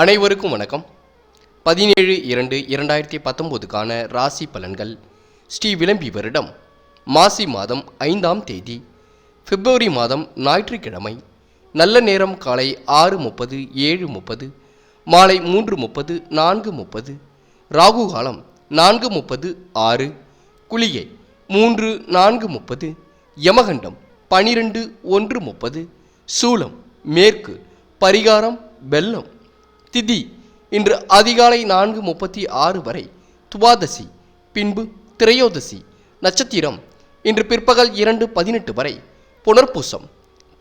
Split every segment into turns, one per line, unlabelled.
அனைவருக்கும் வணக்கம் பதினேழு இரண்டு இரண்டாயிரத்தி பத்தொம்போதுக்கான ராசி பலன்கள் ஸ்ரீ விளம்பி வருடம் மாசி மாதம் ஐந்தாம் தேதி பிப்ரவரி மாதம் ஞாயிற்றுக்கிழமை நல்ல நேரம் காலை ஆறு முப்பது ஏழு முப்பது மாலை மூன்று முப்பது நான்கு முப்பது ராகு காலம் நான்கு முப்பது ஆறு குளிகை மூன்று நான்கு முப்பது யமகண்டம் பனிரெண்டு ஒன்று முப்பது சூலம் மேற்கு பரிகாரம் வெள்ளம் திதி இன்று அதிகாலை நான்கு முப்பத்தி ஆறு வரை துவாதசி பின்பு திரையோதசி நட்சத்திரம் இன்று பிற்பகல் இரண்டு பதினெட்டு வரை புனர்பூசம்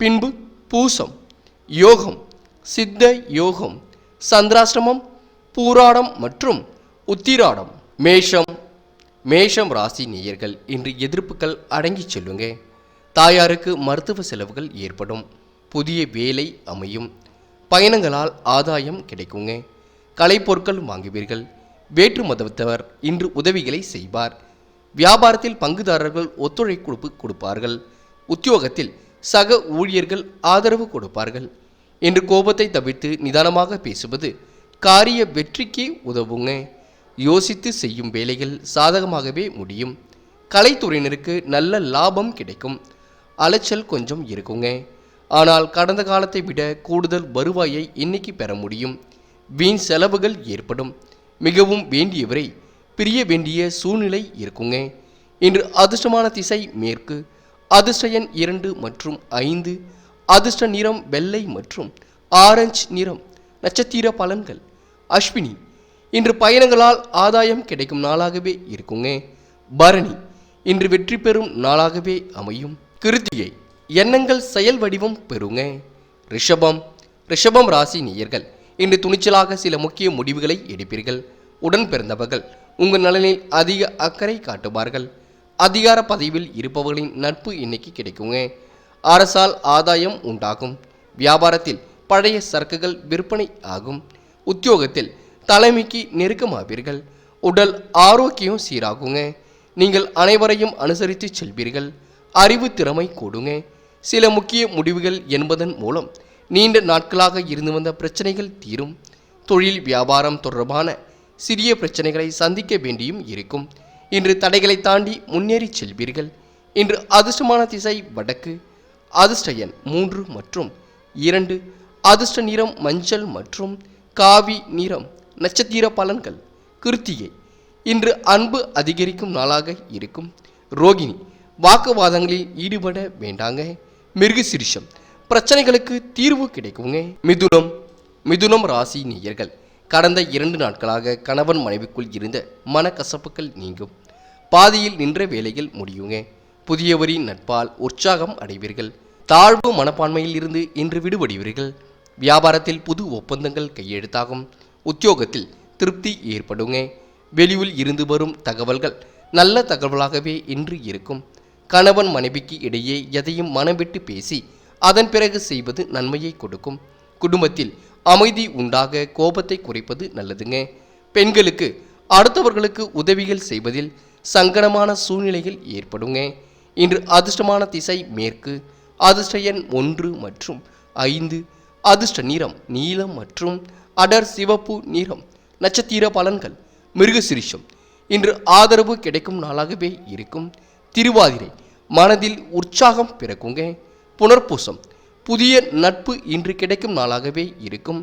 பின்பு பூசம் யோகம் சித்த யோகம் சந்திராசிரமம் பூராடம் மற்றும் உத்திராடம் மேஷம் மேஷம் ராசி நேயர்கள் இன்று எதிர்ப்புகள் அடங்கி செல்லுங்க தாயாருக்கு மருத்துவ செலவுகள் ஏற்படும் புதிய வேலை அமையும் பயணங்களால் ஆதாயம் கிடைக்குங்க கலைப்பொருட்கள் வாங்குவீர்கள் வேற்று மதத்தவர் இன்று உதவிகளை செய்வார் வியாபாரத்தில் பங்குதாரர்கள் ஒத்துழைப்பு கொடுப்பார்கள் உத்தியோகத்தில் சக ஊழியர்கள் ஆதரவு கொடுப்பார்கள் என்று கோபத்தை தவிர்த்து நிதானமாக பேசுவது காரிய வெற்றிக்கு உதவுங்க யோசித்து செய்யும் வேலைகள் சாதகமாகவே முடியும் கலைத்துறையினருக்கு நல்ல லாபம் கிடைக்கும் அலைச்சல் கொஞ்சம் இருக்குங்க ஆனால் கடந்த காலத்தை விட கூடுதல் வருவாயை இன்னைக்கு பெற முடியும் வீண் செலவுகள் ஏற்படும் மிகவும் வேண்டியவரை பிரிய வேண்டிய சூழ்நிலை இருக்குங்க இன்று அதிர்ஷ்டமான திசை மேற்கு அதிர்ஷ்ட எண் இரண்டு மற்றும் ஐந்து அதிர்ஷ்ட நிறம் வெள்ளை மற்றும் ஆரஞ்சு நிறம் நட்சத்திர பலன்கள் அஸ்வினி இன்று பயணங்களால் ஆதாயம் கிடைக்கும் நாளாகவே இருக்குங்க பரணி இன்று வெற்றி பெறும் நாளாகவே அமையும் கிருத்தியை எண்ணங்கள் செயல் வடிவம் பெறுங்க ரிஷபம் ரிஷபம் ராசி நேயர்கள் இன்று துணிச்சலாக சில முக்கிய முடிவுகளை எடுப்பீர்கள் உடன் பிறந்தவர்கள் உங்கள் நலனில் அதிக அக்கறை காட்டுவார்கள் அதிகார பதவியில் இருப்பவர்களின் நட்பு இன்னைக்கு கிடைக்குங்க அரசால் ஆதாயம் உண்டாகும் வியாபாரத்தில் பழைய சரக்குகள் விற்பனை ஆகும் உத்தியோகத்தில் தலைமைக்கு நெருக்கமாவீர்கள் உடல் ஆரோக்கியம் சீராகுங்க நீங்கள் அனைவரையும் அனுசரித்து செல்வீர்கள் அறிவு திறமை கூடுங்க சில முக்கிய முடிவுகள் என்பதன் மூலம் நீண்ட நாட்களாக இருந்து வந்த பிரச்சனைகள் தீரும் தொழில் வியாபாரம் தொடர்பான சிறிய பிரச்சனைகளை சந்திக்க வேண்டியும் இருக்கும் இன்று தடைகளை தாண்டி முன்னேறி செல்வீர்கள் இன்று அதிர்ஷ்டமான திசை வடக்கு அதிர்ஷ்ட எண் மூன்று மற்றும் இரண்டு அதிர்ஷ்ட நிறம் மஞ்சள் மற்றும் காவி நிறம் நட்சத்திர பலன்கள் கிருத்தியை இன்று அன்பு அதிகரிக்கும் நாளாக இருக்கும் ரோகிணி வாக்குவாதங்களில் ஈடுபட வேண்டாங்க மிருகசிரிஷம் பிரச்சனைகளுக்கு தீர்வு கிடைக்குங்க மிதுனம் மிதுனம் ராசி நேயர்கள் கடந்த இரண்டு நாட்களாக கணவன் மனைவிக்குள் இருந்த மனக்கசப்புகள் நீங்கும் பாதியில் நின்ற வேலையில் முடியுங்க புதியவரின் நட்பால் உற்சாகம் அடைவீர்கள் தாழ்வு மனப்பான்மையில் இருந்து இன்று விடுபடுவீர்கள் வியாபாரத்தில் புது ஒப்பந்தங்கள் கையெழுத்தாகும் உத்தியோகத்தில் திருப்தி ஏற்படுங்க வெளியில் இருந்து வரும் தகவல்கள் நல்ல தகவலாகவே இன்று இருக்கும் கணவன் மனைவிக்கு இடையே எதையும் மனம் விட்டு பேசி அதன் பிறகு செய்வது நன்மையை கொடுக்கும் குடும்பத்தில் அமைதி உண்டாக கோபத்தை குறைப்பது நல்லதுங்க பெண்களுக்கு அடுத்தவர்களுக்கு உதவிகள் செய்வதில் சங்கடமான சூழ்நிலைகள் ஏற்படுங்க இன்று அதிர்ஷ்டமான திசை மேற்கு அதிர்ஷ்ட எண் ஒன்று மற்றும் ஐந்து அதிர்ஷ்ட நிறம் நீலம் மற்றும் அடர் சிவப்பு நிறம் நட்சத்திர பலன்கள் மிருகசிரிஷம் இன்று ஆதரவு கிடைக்கும் நாளாகவே இருக்கும் திருவாதிரை மனதில் உற்சாகம் பிறக்குங்க புனர்பூசம் புதிய நட்பு இன்று கிடைக்கும் நாளாகவே இருக்கும்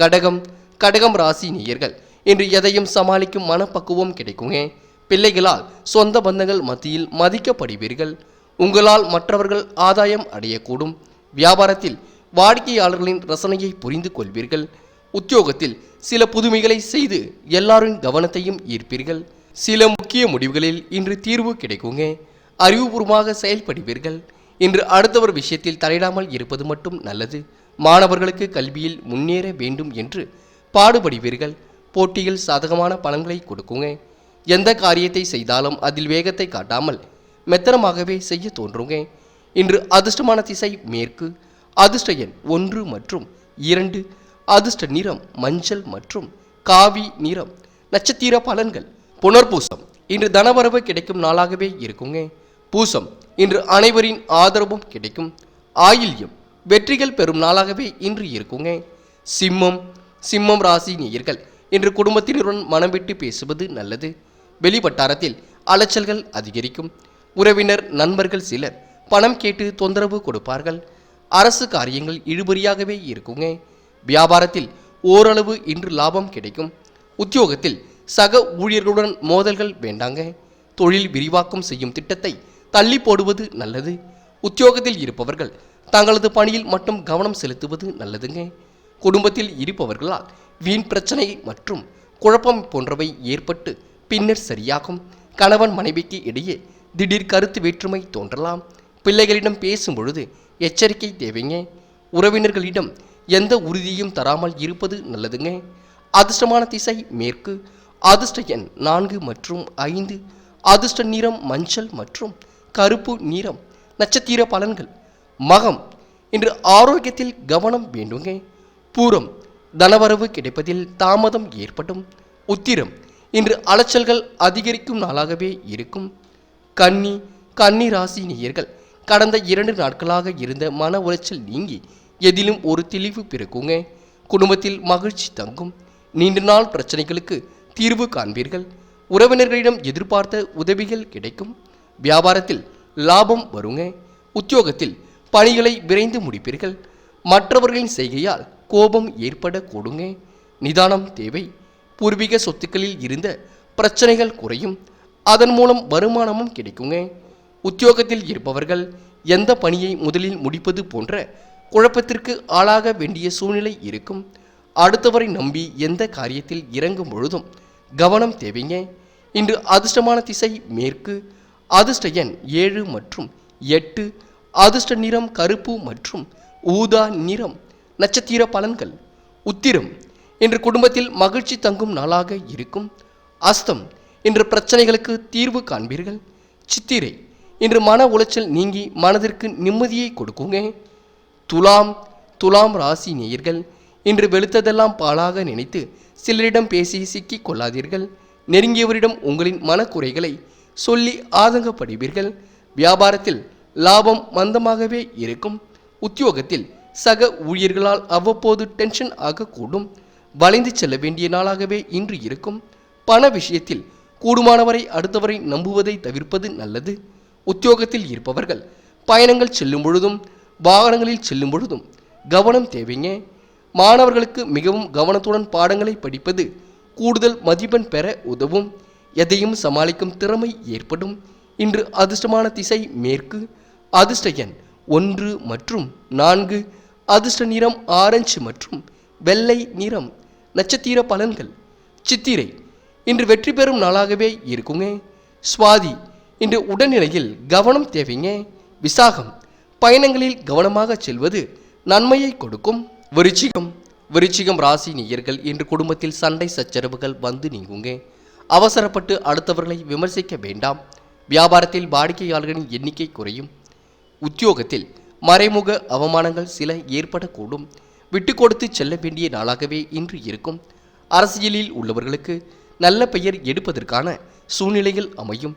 கடகம் கடகம் ராசி நேயர்கள் இன்று எதையும் சமாளிக்கும் மனப்பக்குவம் கிடைக்குங்க பிள்ளைகளால் சொந்த பந்தங்கள் மத்தியில் மதிக்கப்படுவீர்கள் உங்களால் மற்றவர்கள் ஆதாயம் அடையக்கூடும் வியாபாரத்தில் வாடிக்கையாளர்களின் ரசனையை புரிந்து கொள்வீர்கள் உத்தியோகத்தில் சில புதுமைகளை செய்து எல்லாரின் கவனத்தையும் ஈர்ப்பீர்கள் சில முக்கிய முடிவுகளில் இன்று தீர்வு கிடைக்குங்க அறிவுபூர்வமாக செயல்படுவீர்கள் இன்று அடுத்தவர் விஷயத்தில் தலையிடாமல் இருப்பது மட்டும் நல்லது மாணவர்களுக்கு கல்வியில் முன்னேற வேண்டும் என்று பாடுபடுவீர்கள் போட்டியில் சாதகமான பலன்களை கொடுக்குங்க எந்த காரியத்தை செய்தாலும் அதில் வேகத்தை காட்டாமல் மெத்தனமாகவே செய்ய தோன்றுங்க இன்று அதிர்ஷ்டமான திசை மேற்கு அதிர்ஷ்ட எண் ஒன்று மற்றும் இரண்டு அதிர்ஷ்ட நிறம் மஞ்சள் மற்றும் காவி நிறம் நட்சத்திர பலன்கள் புனர்பூசம் இன்று தனவரவு கிடைக்கும் நாளாகவே இருக்குங்க பூசம் இன்று அனைவரின் ஆதரவும் கிடைக்கும் ஆயில்யம் வெற்றிகள் பெறும் நாளாகவே இன்று இருக்குங்க சிம்மம் சிம்மம் ராசி நேயர்கள் இன்று குடும்பத்தினருடன் மனம் விட்டு பேசுவது நல்லது வெளிவட்டாரத்தில் அலைச்சல்கள் அதிகரிக்கும் உறவினர் நண்பர்கள் சிலர் பணம் கேட்டு தொந்தரவு கொடுப்பார்கள் அரசு காரியங்கள் இழுபறியாகவே இருக்குங்க வியாபாரத்தில் ஓரளவு இன்று லாபம் கிடைக்கும் உத்தியோகத்தில் சக ஊழியர்களுடன் மோதல்கள் வேண்டாங்க தொழில் விரிவாக்கம் செய்யும் திட்டத்தை தள்ளி போடுவது நல்லது உத்தியோகத்தில் இருப்பவர்கள் தங்களது பணியில் மட்டும் கவனம் செலுத்துவது நல்லதுங்க குடும்பத்தில் இருப்பவர்களால் வீண் பிரச்சனை மற்றும் குழப்பம் போன்றவை ஏற்பட்டு பின்னர் சரியாகும் கணவன் மனைவிக்கு இடையே திடீர் கருத்து வேற்றுமை தோன்றலாம் பிள்ளைகளிடம் பேசும் பொழுது எச்சரிக்கை தேவைங்க உறவினர்களிடம் எந்த உறுதியும் தராமல் இருப்பது நல்லதுங்க அதிர்ஷ்டமான திசை மேற்கு அதிர்ஷ்ட எண் நான்கு மற்றும் ஐந்து அதிர்ஷ்ட நிறம் மஞ்சள் மற்றும் கருப்பு நிறம் நட்சத்திர பலன்கள் மகம் இன்று ஆரோக்கியத்தில் கவனம் வேண்டுங்க பூரம் தனவரவு கிடைப்பதில் தாமதம் ஏற்படும் உத்திரம் இன்று அலைச்சல்கள் அதிகரிக்கும் நாளாகவே இருக்கும் கன்னி கன்னி ராசி நேயர்கள் கடந்த இரண்டு நாட்களாக இருந்த மன உளைச்சல் நீங்கி எதிலும் ஒரு தெளிவு பிறக்குங்க குடும்பத்தில் மகிழ்ச்சி தங்கும் நீண்ட நாள் பிரச்சனைகளுக்கு தீர்வு காண்பீர்கள் உறவினர்களிடம் எதிர்பார்த்த உதவிகள் கிடைக்கும் வியாபாரத்தில் லாபம் வருங்க உத்தியோகத்தில் பணிகளை விரைந்து முடிப்பீர்கள் மற்றவர்களின் செய்கையால் கோபம் ஏற்பட கொடுங்க நிதானம் தேவை பூர்வீக சொத்துக்களில் இருந்த பிரச்சனைகள் குறையும் அதன் மூலம் வருமானமும் கிடைக்குங்க உத்தியோகத்தில் இருப்பவர்கள் எந்த பணியை முதலில் முடிப்பது போன்ற குழப்பத்திற்கு ஆளாக வேண்டிய சூழ்நிலை இருக்கும் அடுத்தவரை நம்பி எந்த காரியத்தில் இறங்கும் பொழுதும் கவனம் தேவைங்க இன்று அதிர்ஷ்டமான திசை மேற்கு அதிர்ஷ்ட எண் ஏழு மற்றும் எட்டு அதிர்ஷ்ட நிறம் கருப்பு மற்றும் ஊதா நிறம் நட்சத்திர பலன்கள் உத்திரம் இன்று குடும்பத்தில் மகிழ்ச்சி தங்கும் நாளாக இருக்கும் அஸ்தம் இன்று பிரச்சனைகளுக்கு தீர்வு காண்பீர்கள் சித்திரை இன்று மன உளைச்சல் நீங்கி மனதிற்கு நிம்மதியை கொடுக்குங்க துலாம் துலாம் ராசி நேயர்கள் இன்று வெளுத்ததெல்லாம் பாலாக நினைத்து சிலரிடம் பேசி சிக்கிக் கொள்ளாதீர்கள் நெருங்கியவரிடம் உங்களின் மனக்குறைகளை சொல்லி ஆதங்கப்படுவீர்கள் வியாபாரத்தில் லாபம் மந்தமாகவே இருக்கும் உத்தியோகத்தில் சக ஊழியர்களால் அவ்வப்போது டென்ஷன் ஆகக்கூடும் வளைந்து செல்ல வேண்டிய நாளாகவே இன்று இருக்கும் பண விஷயத்தில் கூடுமானவரை அடுத்தவரை நம்புவதை தவிர்ப்பது நல்லது உத்தியோகத்தில் இருப்பவர்கள் பயணங்கள் செல்லும் பொழுதும் வாகனங்களில் செல்லும் பொழுதும் கவனம் தேவைங்க மாணவர்களுக்கு மிகவும் கவனத்துடன் பாடங்களை படிப்பது கூடுதல் மதிப்பெண் பெற உதவும் எதையும் சமாளிக்கும் திறமை ஏற்படும் இன்று அதிர்ஷ்டமான திசை மேற்கு அதிர்ஷ்ட எண் ஒன்று மற்றும் நான்கு அதிர்ஷ்ட நிறம் ஆரஞ்சு மற்றும் வெள்ளை நிறம் நட்சத்திர பலன்கள் சித்திரை இன்று வெற்றி பெறும் நாளாகவே இருக்குங்க சுவாதி இன்று உடல்நிலையில் கவனம் தேவைங்க விசாகம் பயணங்களில் கவனமாக செல்வது நன்மையை கொடுக்கும் விருச்சிகம் விருச்சிகம் ராசி நேயர்கள் இன்று குடும்பத்தில் சண்டை சச்சரவுகள் வந்து நீங்குங்க அவசரப்பட்டு அடுத்தவர்களை விமர்சிக்க வேண்டாம் வியாபாரத்தில் வாடிக்கையாளர்களின் எண்ணிக்கை குறையும் உத்தியோகத்தில் மறைமுக அவமானங்கள் சில ஏற்படக்கூடும் விட்டு கொடுத்து செல்ல வேண்டிய நாளாகவே இன்று இருக்கும் அரசியலில் உள்ளவர்களுக்கு நல்ல பெயர் எடுப்பதற்கான சூழ்நிலைகள் அமையும்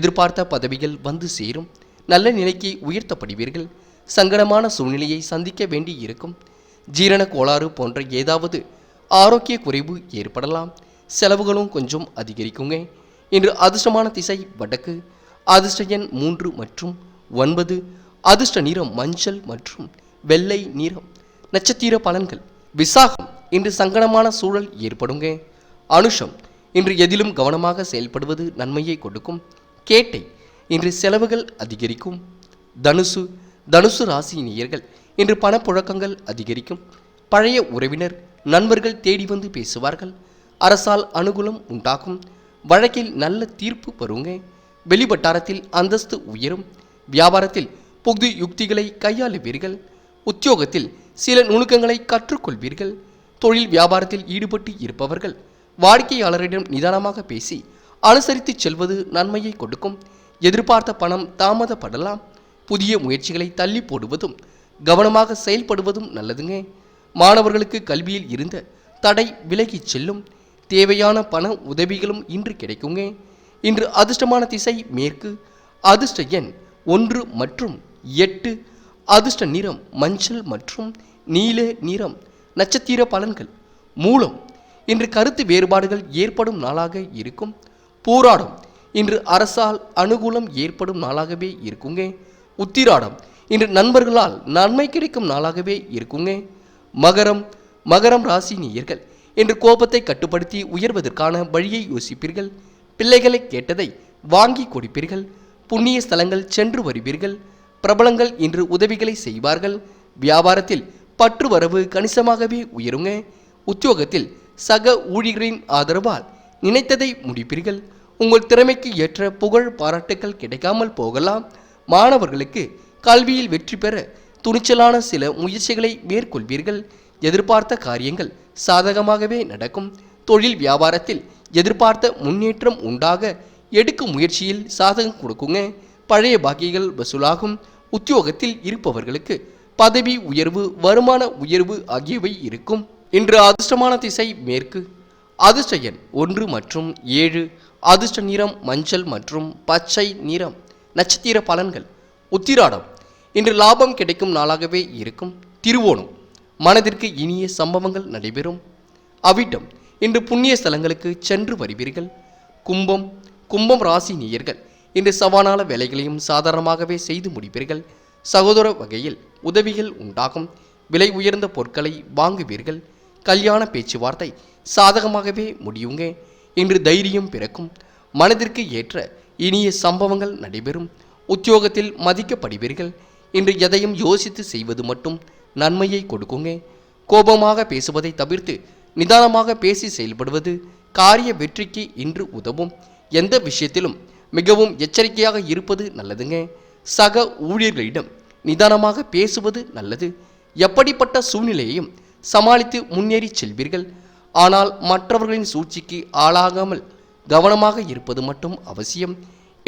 எதிர்பார்த்த பதவிகள் வந்து சேரும் நல்ல நிலைக்கு உயர்த்தப்படுவீர்கள் சங்கடமான சூழ்நிலையை சந்திக்க வேண்டி இருக்கும் ஜீரண கோளாறு போன்ற ஏதாவது ஆரோக்கிய குறைவு ஏற்படலாம் செலவுகளும் கொஞ்சம் அதிகரிக்குங்க இன்று அதிர்ஷ்டமான திசை வடக்கு அதிர்ஷ்ட எண் மூன்று மற்றும் ஒன்பது அதிர்ஷ்ட நிறம் மஞ்சள் மற்றும் வெள்ளை நிறம் நட்சத்திர பலன்கள் விசாகம் இன்று சங்கடமான சூழல் ஏற்படுங்க அனுஷம் இன்று எதிலும் கவனமாக செயல்படுவது நன்மையை கொடுக்கும் கேட்டை இன்று செலவுகள் அதிகரிக்கும் தனுசு தனுசு ராசி நேயர்கள் இன்று பணப்புழக்கங்கள் அதிகரிக்கும் பழைய உறவினர் நண்பர்கள் தேடி வந்து பேசுவார்கள் அரசால் அனுகூலம் உண்டாகும் வழக்கில் நல்ல தீர்ப்பு வருங்க வெளிவட்டாரத்தில் அந்தஸ்து உயரும் வியாபாரத்தில் புது யுக்திகளை கையாளுவீர்கள் உத்தியோகத்தில் சில நுணுக்கங்களை கற்றுக்கொள்வீர்கள் தொழில் வியாபாரத்தில் ஈடுபட்டு இருப்பவர்கள் வாடிக்கையாளரிடம் நிதானமாக பேசி அனுசரித்து செல்வது நன்மையை கொடுக்கும் எதிர்பார்த்த பணம் தாமதப்படலாம் புதிய முயற்சிகளை தள்ளி போடுவதும் கவனமாக செயல்படுவதும் நல்லதுங்க மாணவர்களுக்கு கல்வியில் இருந்த தடை விலகிச் செல்லும் தேவையான பண உதவிகளும் இன்று கிடைக்குங்க இன்று அதிர்ஷ்டமான திசை மேற்கு அதிர்ஷ்ட எண் ஒன்று மற்றும் எட்டு அதிர்ஷ்ட நிறம் மஞ்சள் மற்றும் நீல நிறம் நட்சத்திர பலன்கள் மூலம் இன்று கருத்து வேறுபாடுகள் ஏற்படும் நாளாக இருக்கும் போராடம் இன்று அரசால் அனுகூலம் ஏற்படும் நாளாகவே இருக்குங்க உத்திராடம் இன்று நண்பர்களால் நன்மை கிடைக்கும் நாளாகவே இருக்குங்க மகரம் மகரம் ராசி நீயர்கள் என்று கோபத்தை கட்டுப்படுத்தி உயர்வதற்கான வழியை யோசிப்பீர்கள் பிள்ளைகளை கேட்டதை வாங்கி கொடுப்பீர்கள் புண்ணிய ஸ்தலங்கள் சென்று வருவீர்கள் பிரபலங்கள் இன்று உதவிகளை செய்வார்கள் வியாபாரத்தில் பற்று வரவு கணிசமாகவே உயருங்க உத்தியோகத்தில் சக ஊழியர்களின் ஆதரவால் நினைத்ததை முடிப்பீர்கள் உங்கள் திறமைக்கு ஏற்ற புகழ் பாராட்டுக்கள் கிடைக்காமல் போகலாம் மாணவர்களுக்கு கல்வியில் வெற்றி பெற துணிச்சலான சில முயற்சிகளை மேற்கொள்வீர்கள் எதிர்பார்த்த காரியங்கள் சாதகமாகவே நடக்கும் தொழில் வியாபாரத்தில் எதிர்பார்த்த முன்னேற்றம் உண்டாக எடுக்கும் முயற்சியில் சாதகம் கொடுக்குங்க பழைய பாக்கிகள் வசூலாகும் உத்தியோகத்தில் இருப்பவர்களுக்கு பதவி உயர்வு வருமான உயர்வு ஆகியவை இருக்கும் இன்று அதிர்ஷ்டமான திசை மேற்கு அதிர்ஷ்ட எண் ஒன்று மற்றும் ஏழு அதிர்ஷ்ட நிறம் மஞ்சள் மற்றும் பச்சை நிறம் நட்சத்திர பலன்கள் உத்திராடம் இன்று லாபம் கிடைக்கும் நாளாகவே இருக்கும் திருவோணம் மனதிற்கு இனிய சம்பவங்கள் நடைபெறும் அவிட்டம் இன்று புண்ணிய ஸ்தலங்களுக்கு சென்று வருவீர்கள் கும்பம் கும்பம் ராசி நேயர்கள் இன்று சவாலான வேலைகளையும் சாதாரணமாகவே செய்து முடிப்பீர்கள் சகோதர வகையில் உதவிகள் உண்டாகும் விலை உயர்ந்த பொருட்களை வாங்குவீர்கள் கல்யாண பேச்சுவார்த்தை சாதகமாகவே முடியுங்க இன்று தைரியம் பிறக்கும் மனதிற்கு ஏற்ற இனிய சம்பவங்கள் நடைபெறும் உத்தியோகத்தில் மதிக்கப்படுவீர்கள் இன்று எதையும் யோசித்து செய்வது மட்டும் நன்மையை கொடுக்குங்க கோபமாக பேசுவதை தவிர்த்து நிதானமாக பேசி செயல்படுவது காரிய வெற்றிக்கு இன்று உதவும் எந்த விஷயத்திலும் மிகவும் எச்சரிக்கையாக இருப்பது நல்லதுங்க சக ஊழியர்களிடம் நிதானமாக பேசுவது நல்லது எப்படிப்பட்ட சூழ்நிலையையும் சமாளித்து முன்னேறி செல்வீர்கள் ஆனால் மற்றவர்களின் சூழ்ச்சிக்கு ஆளாகாமல் கவனமாக இருப்பது மட்டும் அவசியம்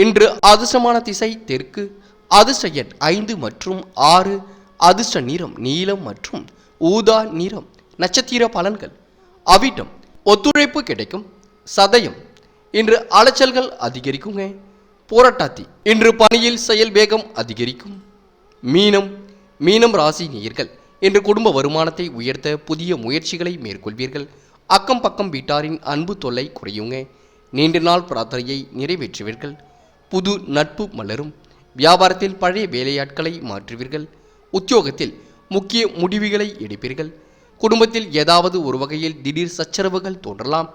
இன்று அதிர்ஷ்டமான திசை தெற்கு அதிர்ஷ்ட எண் ஐந்து மற்றும் ஆறு அதிர்ஷ்ட நிறம் நீலம் மற்றும் ஊதா நிறம் நட்சத்திர பலன்கள் அவிட்டம் ஒத்துழைப்பு கிடைக்கும் சதயம் இன்று அலைச்சல்கள் அதிகரிக்குங்க போராட்டாத்தி இன்று பணியில் செயல் வேகம் அதிகரிக்கும் மீனம் மீனம் ராசி நீர்கள் இன்று குடும்ப வருமானத்தை உயர்த்த புதிய முயற்சிகளை மேற்கொள்வீர்கள் அக்கம் பக்கம் வீட்டாரின் அன்பு தொல்லை குறையுங்க நீண்ட நாள் பிரார்த்தனையை நிறைவேற்றுவீர்கள் புது நட்பு மலரும் வியாபாரத்தில் பழைய வேலையாட்களை மாற்றுவீர்கள் உத்தியோகத்தில் முக்கிய முடிவுகளை எடுப்பீர்கள் குடும்பத்தில் ஏதாவது ஒரு வகையில் திடீர் சச்சரவுகள் தோன்றலாம்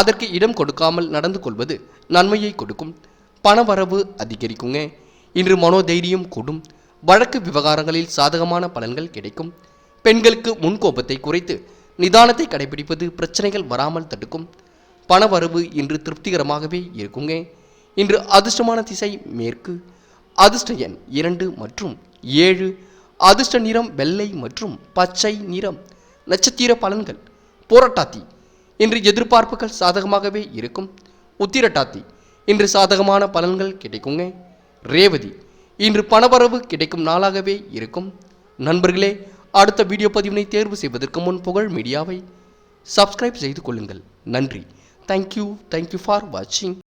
அதற்கு இடம் கொடுக்காமல் நடந்து கொள்வது நன்மையை கொடுக்கும் பணவரவு அதிகரிக்குங்க இன்று மனோதைரியம் கூடும் வழக்கு விவகாரங்களில் சாதகமான பலன்கள் கிடைக்கும் பெண்களுக்கு முன்கோபத்தை குறைத்து நிதானத்தை கடைபிடிப்பது பிரச்சனைகள் வராமல் தடுக்கும் பணவரவு இன்று திருப்திகரமாகவே இருக்குங்க இன்று அதிர்ஷ்டமான திசை மேற்கு அதிர்ஷ்ட எண் இரண்டு மற்றும் ஏழு அதிர்ஷ்ட நிறம் வெள்ளை மற்றும் பச்சை நிறம் நட்சத்திர பலன்கள் போராட்டாத்தி இன்று எதிர்பார்ப்புகள் சாதகமாகவே இருக்கும் உத்திரட்டாத்தி இன்று சாதகமான பலன்கள் கிடைக்குங்க ரேவதி இன்று பணவரவு கிடைக்கும் நாளாகவே இருக்கும் நண்பர்களே அடுத்த வீடியோ பதிவினை தேர்வு செய்வதற்கு முன் புகழ் மீடியாவை சப்ஸ்கிரைப் செய்து கொள்ளுங்கள் நன்றி தேங்க்யூ தேங்க்யூ ஃபார் வாட்சிங்